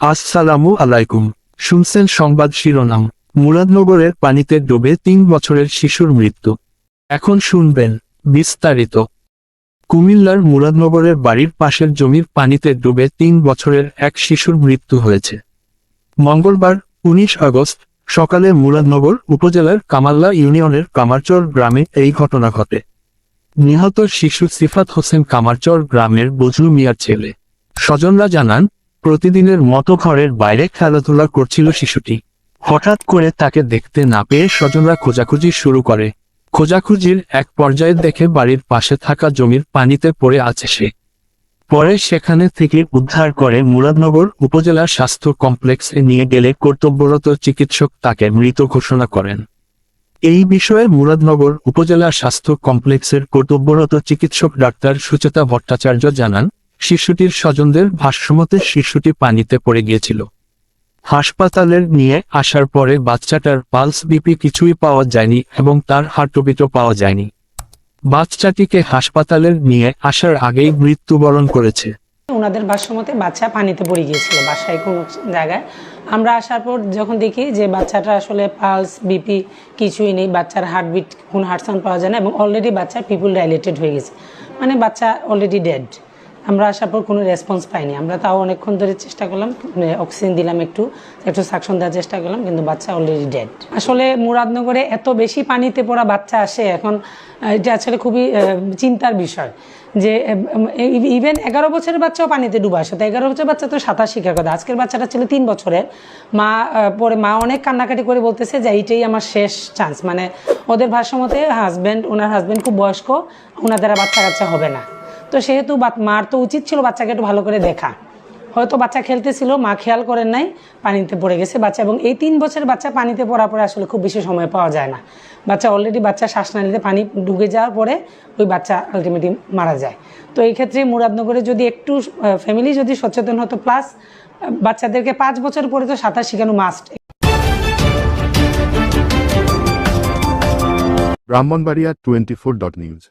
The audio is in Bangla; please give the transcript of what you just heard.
আসসালামু আলাইকুম। শুনছেন সংবাদ শিরোনাম। মুরাদনগরের পানিতে ডুবে তিন বছরের শিশুর মৃত্যু। এখন শুনবেন বিস্তারিত। কুমিল্লার মুরাদনগরের বাড়ির পাশের জমির পানিতে ডুবে তিন বছরের এক শিশুর মৃত্যু হয়েছে। মঙ্গলবার, উনিশ আগস্ট, সকালে মুরাদনগর উপজেলার কামাল্লা ইউনিয়নের কামারচর গ্রামে এই ঘটনা ঘটে। নিহত শিশু সিফাত হোসেন কামারচর গ্রামের বজলু মিয়ার ছেলে। স্বজনরা জানান প্রতিদিনের মতো ঘরের বাইরে খেলাধুলা করছিল শিশুটি। হঠাৎ করে তাকে দেখতে না পেয়ে স্বজনরা খোঁজাখুঁজি শুরু করে। খোঁজাখুঁজির এক পর্যায়ে দেখে বাড়ির পাশে থাকা জমির পানিতে পড়ে আছে সে। পরে সেখানে থেকে উদ্ধার করে মুরাদনগর উপজেলা স্বাস্থ্য কমপ্লেক্সে নিয়ে গেলে কর্তব্যরত চিকিৎসক তাকে মৃত ঘোষণা করেন। এই বিষয়ে মুরাদনগর উপজেলা স্বাস্থ্য কমপ্লেক্সের কর্তব্যরত চিকিৎসক ডাক্তার সুচেতা ভট্টাচার্য জানান শিশুটির স্বজনদের ভাষ্যমতে শিশুটি পানিতে পড়ে গিয়েছিল। হাসপাতালের নিয়ে আসার পরে বাচ্চাটার পালস বিপি কিছুই পাওয়া যায়নি এবং তার হার্টবিটও পাওয়া যায়নি। বাচ্চাটিকে হাসপাতালের নিয়ে আসার আগেই মৃত্যুবরণ করেছে। ওনাদের ভাষ্যমতে বাচ্চা পানিতে পড়ে গিয়েছিল বাসায় কোনো জায়গায়। আমরা আসার পর যখন দেখি যে বাচ্চাটা আসলে পালস বিপি কিছুই নেই, বাচ্চার হার্টবিট, কোনো হার্টসাউন্ড পাওয়া যায় না এবং অলরেডি বাচ্চার পিপুল ডাইলেটেড হয়ে গেছে। মানে বাচ্চা অলরেডি ডেড আমরা আসার পর কোনো রেসপন্স পাইনি। আমরা তাও অনেকক্ষণ ধরে চেষ্টা করলাম অক্সিজেন দিলাম একটু একটু সাকশন দেওয়ার চেষ্টা করলাম, কিন্তু বাচ্চা অলরেডি ডেড আসলে মুরাদনগরে এত বেশি পানিতে পড়া বাচ্চা আসে এখন এটা আসলে খুবই চিন্তার বিষয় যে ইভেন এগারো বছরের বাচ্চাও পানিতে ডুবে আসে। তো এগারো বছরের বাচ্চা তো সাঁতার শিখার কথা। আজকের বাচ্চাটা ছিল তিন বছরের। মা পরে মা অনেক কান্নাকাটি করে বলতেছে যে, এইটাই আমার শেষ চান্স মানে ওদের ভাষ্যমতে হাজব্যান্ড ওনার হাজব্যান্ড খুব বয়স্ক ওনাদের আর বাচ্চা কাচ্চা হবে না। তো সেহেতু মার তো উচিত ছিল বাচ্চাকে একটু ভালো করে দেখা। হয়তো বাচ্চা খেলতেছিল, মা খেয়াল করেন নাই, পানিতে পড়ে গেছে বাচ্চা এবং এই তিন বছরের বাচ্চা পানিতে পড়ার পরে আসলে খুব বেশি সময় পাওয়া যায় না। বাচ্চা অলরেডি বাচ্চা শ্বাস না নিতে পানি ডুবে যাওয়ার পরে ওই বাচ্চা আলটিমেটলি মারা যায়। তো এই ক্ষেত্রে মুরাদনগরে যদি একটু ফ্যামিলি যদি সচেতন হতো প্লাস বাচ্চাদেরকে পাঁচ বছর পরে তো সাঁতার শেখানো must Brahmanbaria twenty four dot news